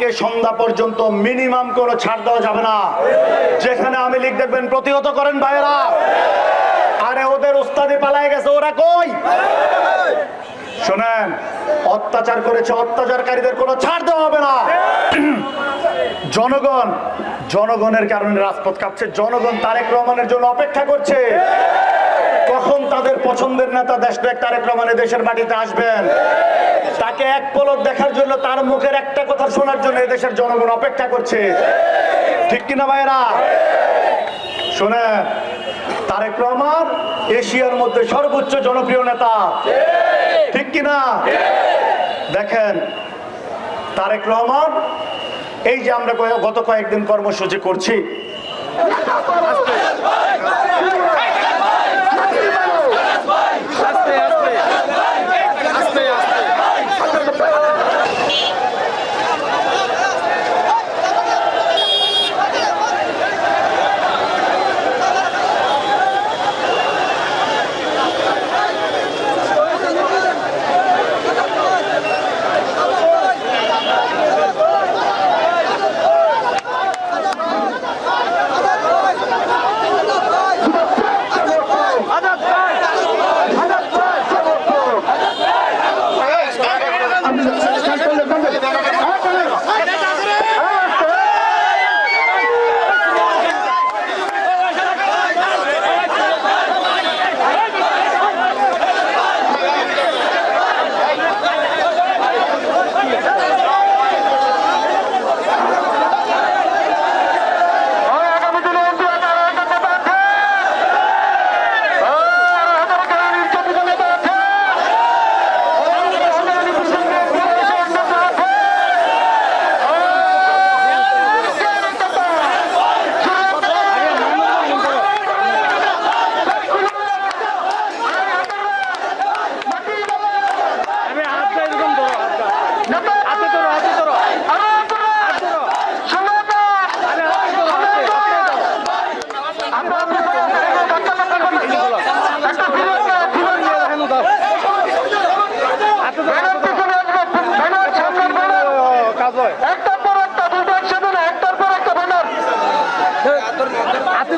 থেকে সন্ধ্যা পর্যন্ত মিনিমাম কোনো ছাড় দেওয়া যাবে না। যেখানে আমি লিখ দেখবেন, প্রতিহত করেন ভাইয়েরা। আরে ওদের উস্তাদি পালায় গেছে, ওরা কই? শোনেন, অত্যাচার করেছে অত্যাচারকারীদের কোনো ছাড় দেওয়া হবে না। জনগণ, জনগণের কারণে রাজপথ কাঁপছে। জনগণ তারেক রহমানের জন্য অপেক্ষা করছে। কখন তাদের পছন্দের নেতা দেশনায়ক তারেক রহমানের দেশের মাটিতে আসবেন। তাকে এক পলক দেখার জন্য, তার মুখের একটা কথা শোনার জন্য দেশের জনগণ অপেক্ষা করছে। ঠিক কিনা ভাইরা শোনেন, তারেক রহমান এশিয়ার মধ্যে সর্বোচ্চ জনপ্রিয় নেতা। ঠিক কিনা? দেখেন, তারেক রহমান, এই যে আমরা গত কয়েকদিন কর্মসূচি করছি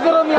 করে নিয়ে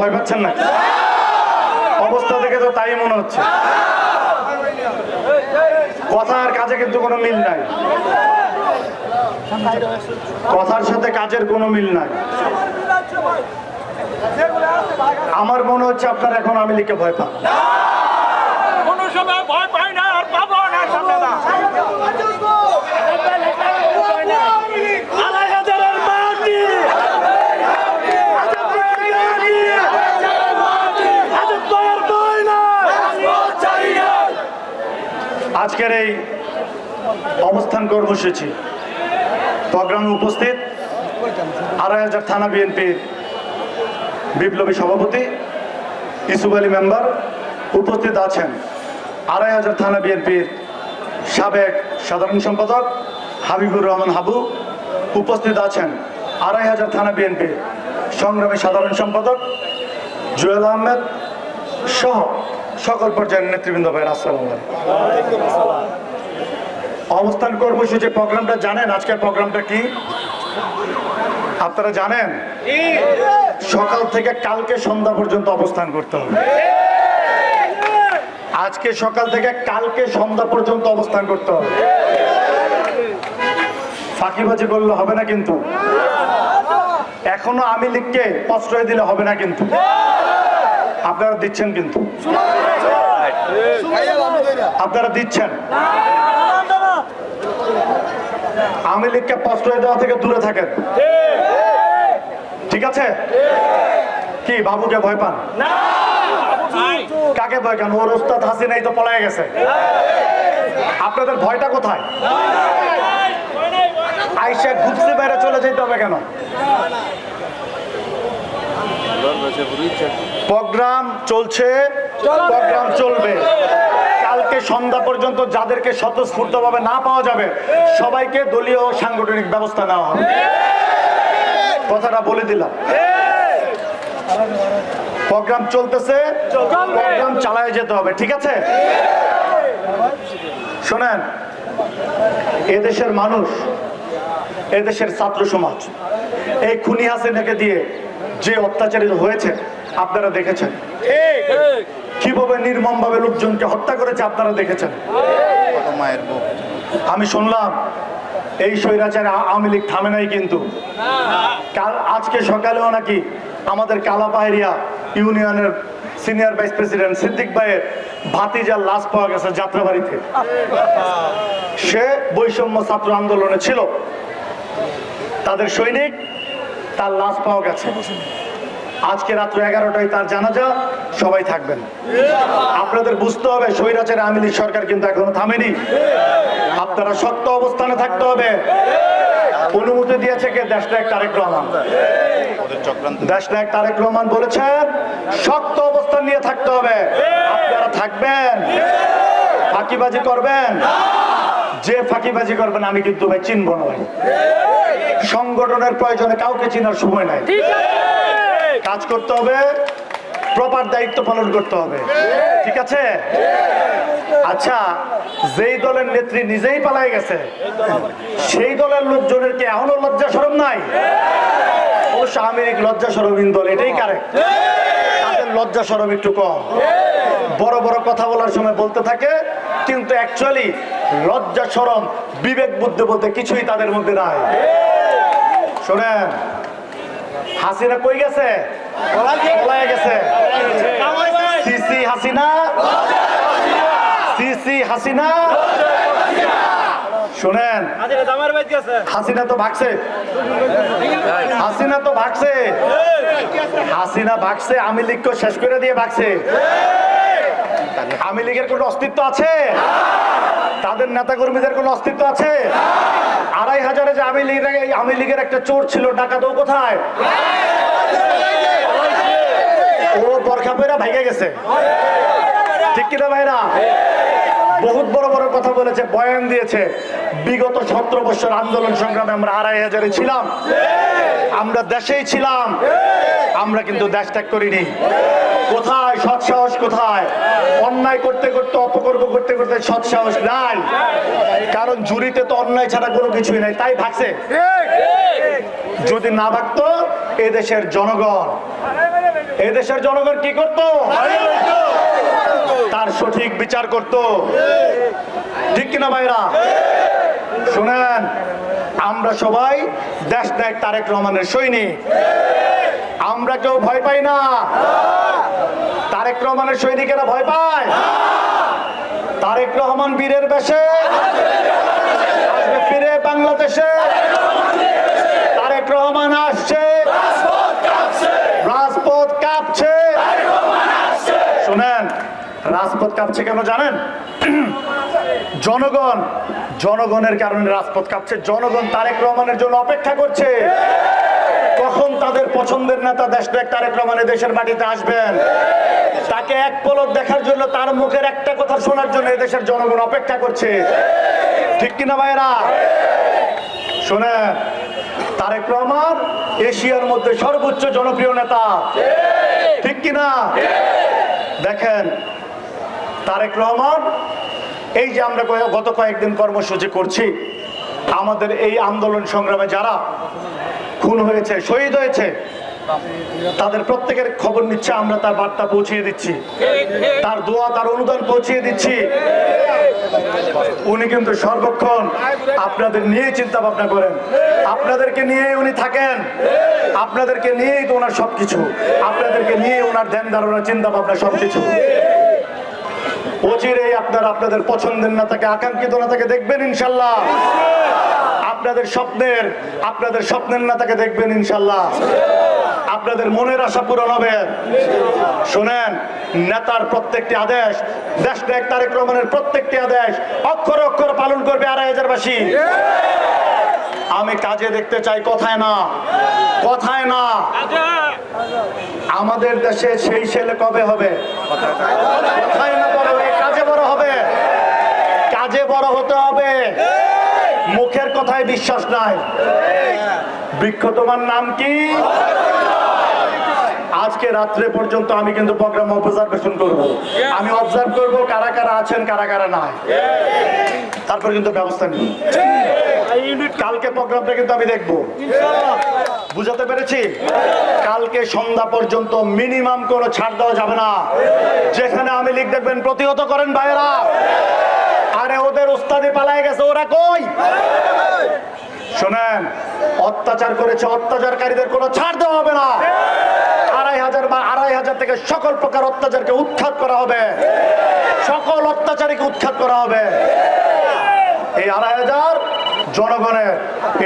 ভয় পাচ্ছেন না? অবস্থা দেখে তো তাই মনে হচ্ছে। কথা আর কাজে কিন্তু কোনো মিল নাই। কথার সাথে কাজের কোনো মিল নাই। আমার মনে হচ্ছে আপনার এখন আমি লিখে ভয় পান পাই না আর পাবো না সামনে না আড়াই হাজারের মাটি আজাদ ভাইয়ের মাটি। আজাদ ভাইয়ের ভয় নাই। আজকের এই অবস্থান কর্মসূচি। প্রোগ্রামে উপস্থিত আড়াই হাজার থানা বিএনপির বিপ্লবী সভাপতি, ইসুফ আলী মেম্বার উপস্থিত আছেন। আড়াই হাজার থানা বিএনপির সাবেক সাধারণ সম্পাদক হাবিবুর রহমান হাবু উপস্থিত আছেন। আড়াই হাজার থানা বিএনপি সংগ্রামী সাধারণ সম্পাদক জুয়েল আহমেদ সহ সকল পর্যায়ের নেতৃবৃন্দ ভাই আসসালাম অবস্থান কর্মসূচি প্রোগ্রামটা জানেন? আজকের প্রোগ্রামটা কি? আপনারা জানেন? সকাল থেকে কালকে সন্ধ্যা পর্যন্ত অবস্থান করতে হবে। আজকে সকাল থেকে কালকে সন্ধ্যা পর্যন্ত অবস্থান করতে হবে। ফাঁকিবাজি করলে হবে না কিন্তু। এখনও আমি লিখকে প্রশ্রয় দিলে হবে না কিন্তু। আপনারা দিচ্ছেন কিন্তু। আপনারা দিচ্ছেন। আমি লিখকে প্রশ্রয় দেওয়া থেকে দূরে থাকেন। ঠিক আছে? কি বাবুকে ভয় পান? কাকে ভয় কেন ওর ওস্তাদ হাসিনাই তো পলায় গেছে। আপনাদের ভয়টা কোথায়? আইসা ঘুপসি বাইরে চলে যেতে হবে কেন? প্রোগ্রাম চলছে। প্রোগ্রাম চলবে। কালকে সন্ধ্যা পর্যন্ত যাদেরকে স্বতঃস্ফূর্তভাবে না পাওয়া যাবে, সবাইকে দলীয় সাংগঠনিক ব্যবস্থা নেওয়া হবে। কথাটা বলে দিলাম। প্রোগ্রাম চলতেছে, প্রোগ্রাম চালায় যেতে হবে, ঠিক আছে? শোনেন, এদেশের মানুষ, এদেশের ছাত্র সমাজ, এই খুনি হাসিনাকে দিয়ে যে অত্যাচারিত হয়েছে, আপনারা দেখেছেন? কীভাবে নির্মমভাবে লোকজনকে হত্যা করেছে আপনারা দেখেছেন। আমি শুনলাম এই স্বৈরাচার আওয়ামী লীগ থামে নাই কিন্তু। কাল আজকে সকালেও নাকি আমাদের কালাপাহাড়িয়া ইউনিয়নের সিনিয়র ভাইস প্রেসিডেন্ট সিদ্দিক ভাইয়ের ভাতিজার লাশ পাওয়া গেছে যাত্রাবাড়িতে। সে বৈষম্য ছাত্র আন্দোলনে ছিল। তাদের সৈনিক তার লাশ পাওয়া গেছে। আজকে রাত্র এগারোটায় তার জানাজা, সবাই থাকবেন। আপনাদের বুঝতে হবে, স্বৈরাচার আওয়ামী লীগ সরকার কিন্তু এখনও থামেনি। আপনারা শক্ত অবস্থানে থাকতে হবে। অনুমতি দিয়েছে কে? দেশনায়ক তারেক রহমান। চক্রান্ত দেশনায়ক তারেক রহমান বলেছেন, শক্ত অবস্থান নিয়ে থাকতে হবে। আপনারা থাকবেন। ফাঁকিবাজি করবেন। যে ফাঁকিবাজি করবেন, আমি কিন্তু ভাই চিনব না সংগঠনের প্রয়োজনে কাউকে চিনার সময় নাই। কাজ করতে হবে প্রপার দায়িত্ব পালন করতে হবে। ঠিক আছে? আচ্ছা যেই দলের নেত্রী নিজেই পালাই গেছে, সেই দলের লোকজনের কি এখনও লজ্জা সরম নাই? অবশ্য আমেরিক লজ্জা সরমহীন দল, এটাই কারেক্ট তাদের লজ্জা সরম একটু কম। বড় বড় কথা বলার সময় বলতে থাকে, কিন্তু অ্যাকচুয়ালি লজ্জা সরম, বিবেক বুদ্ধি বলতে কিছুই তাদের মধ্যে নাই। শোনেন হাসিনা কই গেছে? পলায় গেছে। সিসি হাসিনা। সিসি হাসিনা। শোনেন হাসিনা তো ভাগছে। হাসিনা তো ভাগছে। হাসিনা ভাগছে আমি লীগকে শেষ করে দিয়ে ভাগছে। আমি লীগের কোনো অস্তিত্ব আছে? তাদের নেতা কর্মীদের কোনো অস্তিত্ব আছে? আড়াই হাজারে যে আমি লীগের আমি লীগের একটা চোর ছিল ডাকাত ও কোথায়? ও বরখা পেরা ভেঙে গেছে। ঠিক কিনা ভাইরা? বহুত বড় বড় কথা বলেছে, বয়ান দিয়েছে। বিগত সতেরো বছর আন্দোলন সংগ্রামে আমরা আড়াই হাজারে ছিলাম। আমরা দেশেই ছিলাম। আমরা কিন্তু দেশ ত্যাগ করিনি। কোথায়? সৎ সাহস কোথায়? অন্যায় করতে করতে, অপকর্ম করতে করতে সৎ সাহস নাই। কারণ জুরিতে তো অন্যায় ছাড়া কোনো কিছুই নাই। তাই ভাগছে। যদি না ভাগতো, এদেশের জনগণ এদেশের জনগণ কি করতো? তার সঠিক বিচার করত। ঠিক কিনা ভাইরা? শুনেন, আমরা সবাই দেশ নায়ক তারেক রহমানের সৈনিক। আমরা কেউ ভয় পাই না। রহমানের সৈনিকেরা ভয় পায়। তারেক রহমান বীরের বেশে। ফিরে বাংলাদেশে। তারেক রহমান আসছে। রাজপথ কাঁপছে। শোনেন, রাজপথ কাঁপছে কেন জানেন? জনগণ, জনগণের কারণে রাজপথ কাঁপছে। জনগণ তারেক রহমানের জন্য অপেক্ষা করছে। কখন তাদের পছন্দের নেতা দেশনায়ক তারেক রহমানের দেশের মাটিতে আসবেন? তাকে এক পলক দেখার জন্য, তার মুখের একটা কথা শোনার জন্য এদেশের জনগণ অপেক্ষা করছে। ঠিক কিনা ভাইরা শোনেন, তারেক রহমান এশিয়ার মধ্যে সর্বোচ্চ জনপ্রিয় নেতা। ঠিক কিনা? দেখেন, তারেক রহমান, এই যে আমরা গত কয়েকদিন কর্মসূচি করছি, আমাদের এই আন্দোলন সংগ্রামে যারা খুন হয়েছে, শহীদ হয়েছে তাদের প্রত্যেকের খবর নিচ্ছে, আমরা তার বার্তা পৌঁছিয়ে দিচ্ছি। তার দোয়া, তার অনুদান পৌঁছিয়ে দিচ্ছি। উনি কিন্তু সর্বক্ষণ আপনাদের নিয়ে চিন্তা ভাবনা করেন। আপনাদেরকে নিয়ে উনি থাকেন। আপনাদেরকে নিয়েই তো ওনার সবকিছু। আপনাদেরকে নিয়ে ওনার ধ্যান ধারণা চিন্তা ভাবনা সবকিছু। অচিরেই আপনার আপনাদের পছন্দের না তাকে আকাঙ্ক্ষিত না তাকে দেখবেন ইনশাল্লাহ। আপনাদের স্বপ্নের আপনাদের স্বপ্নের না তাকে দেখবেন ইনশাল্লাহ। আপনাদের মনের আশা পূরণ হবে। শোনেন, নেতার প্রত্যেকটি আদেশ দেশ নায়ক তারেক রহমানের প্রত্যেকটি আদেশ অক্ষর অক্ষর পালন করবে আড়াই হাজারবাসী আমি কাজে দেখতে চাই, কথায় না কথায় না। আমাদের দেশে সেই ছেলে কবে হবে? কথায় না হবে কাজে বড় হবে। কাজে বড় হতে হবে। মুখের কথায় বিশ্বাস নাই। বৃক্ষ তোমার নাম কি? আজকে রাত্রে পর্যন্ত আমি কিন্তু প্রোগ্রাম অবজারভেশন করব। আমি অবজার্ভ করব কারা কারা আছেন কারা কারা নাই। তারপর কিন্তু ব্যবস্থা নিই কালকে প্রোগ্রামটা কিন্তু আমি দেখব। বুঝাতে পেরেছি? কালকে সন্ধ্যা পর্যন্ত মিনিমাম কোনো ছাড় দেওয়া যাবে না। যেখানে আমি লিখ দেখবেন প্রতিহত করেন ভাইয়েরা। আরে ওদের উস্তাদি পালায় গেছে ওরা কই? শোনেন অত্যাচার করেছে অত্যাচারকারীদের কোনো ছাড় দেওয়া হবে না। আড়াই হাজার বা আড়াই হাজার থেকে সকল প্রকার অত্যাচারকে উৎখাত করা হবে। সকল অত্যাচারীকে উৎখাত করা হবে। এই আড়াই হাজার জনগণের,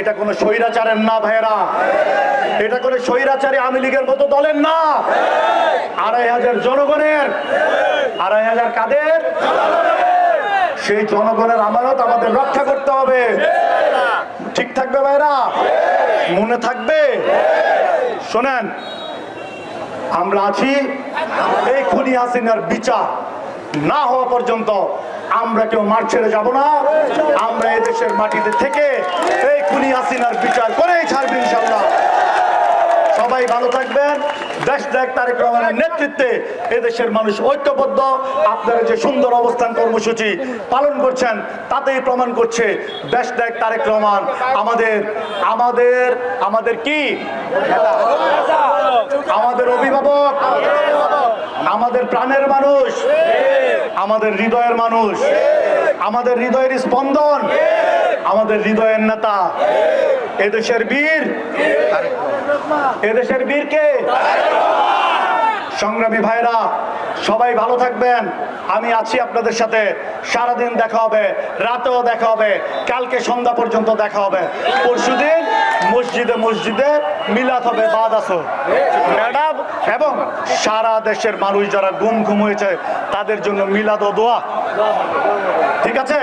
এটা কোনো স্বৈরাচারের না ভাইয়েরা। এটা কোনো স্বৈরাচারী আওয়ামী লীগের মতো দলের না। আড়াই হাজার জনগণের। আড়াই হাজার কাদের? সেই জনগণের আমানত আমাদের রক্ষা করতে হবে। ঠিক থাকবে ভাইরা? মনে থাকবে? শোনেন আমরা আছি। এই খুনি হাসিনার বিচার না হওয়া পর্যন্ত আমরা কেউ মাঠ ছেড়ে যাব না। আমরা এদেশের মাটিতে থেকে এই খুনি হাসিনার বিচার করেই ছাড়বে ইনশাল্লাহ সবাই ভালো থাকবেন। দেশ দেখ তারেক রহমানের নেতৃত্বে এদেশের মানুষ ঐক্যবদ্ধ। আপনারা যে সুন্দর অবস্থান কর্মসূচি পালন করছেন, তাতেই প্রমাণ করছে দেশ দেখ তারেক রহমান আমাদের আমাদের আমাদের কি? আমাদের অভিভাবক, আমাদের প্রাণের মানুষ, আমাদের হৃদয়ের মানুষ, আমাদের হৃদয়ের স্পন্দন, আমাদের হৃদয়ের নেতা এদেশের বীর। এদেশের বীরকে। সংগ্রামী ভাইরা, সবাই ভালো থাকবেন। আমি আছি আপনাদের সাথে। সারাদিন দেখা হবে, রাতেও দেখা হবে, কালকে সন্ধ্যা পর্যন্ত দেখা হবে। পরশুদিন মসজিদে মসজিদে মিলাত হবে, বাদ আসো ম্যাডাম এবং সারা দেশের মানুষ যারা গুম ঘুম হয়েছে, তাদের জন্য মিলাদ ও দোয়া। ঠিক আছে?